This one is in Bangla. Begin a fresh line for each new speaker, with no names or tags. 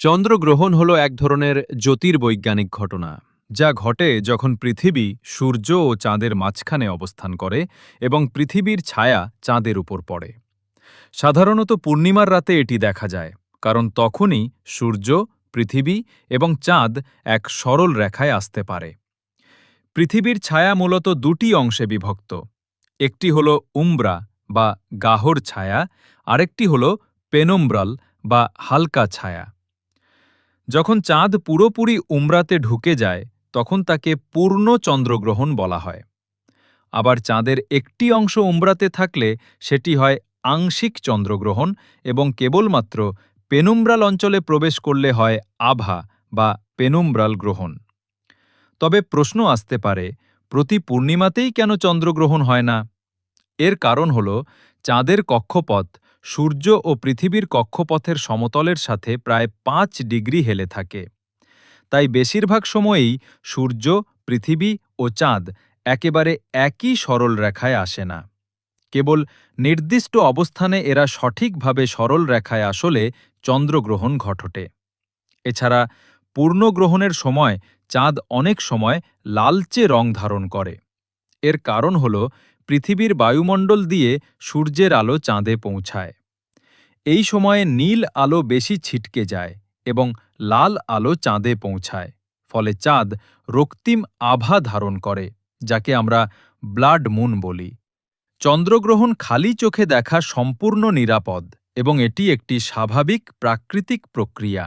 চন্দ্রগ্রহণ হল এক ধরনের জ্যোতির্বৈজ্ঞানিক ঘটনা, যা ঘটে যখন পৃথিবী সূর্য ও চাঁদের মাঝখানে অবস্থান করে এবং পৃথিবীর ছায়া চাঁদের উপর পড়ে। সাধারণত পূর্ণিমার রাতে এটি দেখা যায়, কারণ তখনই সূর্য, পৃথিবী এবং চাঁদ এক সরল রেখায় আসতে পারে। পৃথিবীর ছায়া মূলত দুটি অংশে বিভক্ত, একটি হল উমব্রা বা গাহর ছায়া, আরেকটি হল পেনম্ব্রাল বা হালকা ছায়া। যখন চাঁদ পুরোপুরি উমরাতে ঢুকে যায়, তখন তাকে পূর্ণ চন্দ্রগ্রহণ বলা হয়। আবার চাঁদের একটি অংশ উমরাতে থাকলে সেটি হয় আংশিক চন্দ্রগ্রহণ এবং কেবলমাত্র পেনুম্ব্রাল অঞ্চলে প্রবেশ করলে হয় আভা বা পেনুম্ব্রাল গ্রহণ। তবে প্রশ্ন আসতে পারে, প্রতি পূর্ণিমাতেই কেন চন্দ্রগ্রহণ হয় না? এর কারণ হল চাঁদের কক্ষপথ সূর্য ও পৃথিবীর কক্ষপথের সমতলের সাথে প্রায় পাঁচ ডিগ্রি হেলে থাকে। তাই বেশিরভাগ সময়েই সূর্য, পৃথিবী ও চাঁদ একেবারে একই সরল রেখায় আসে না। কেবল নির্দিষ্ট অবস্থানে এরা সঠিকভাবে সরল রেখায় আসলে চন্দ্রগ্রহণ ঘটে। এছাড়া পূর্ণগ্রহণের সময় চাঁদ অনেক সময় লালচে রং ধারণ করে। এর কারণ হল পৃথিবীর বায়ুমণ্ডল দিয়ে সূর্যের আলো চাঁদে পৌঁছায়। এই সময়ে নীল আলো বেশি ছিটকে যায় এবং লাল আলো চাঁদে পৌঁছায়, ফলে চাঁদ রক্তিম আভা ধারণ করে, যাকে আমরা ব্লাড মুন বলি। চন্দ্রগ্রহণ খালি চোখে দেখা সম্পূর্ণ নিরাপদ এবং এটি একটি স্বাভাবিক প্রাকৃতিক প্রক্রিয়া।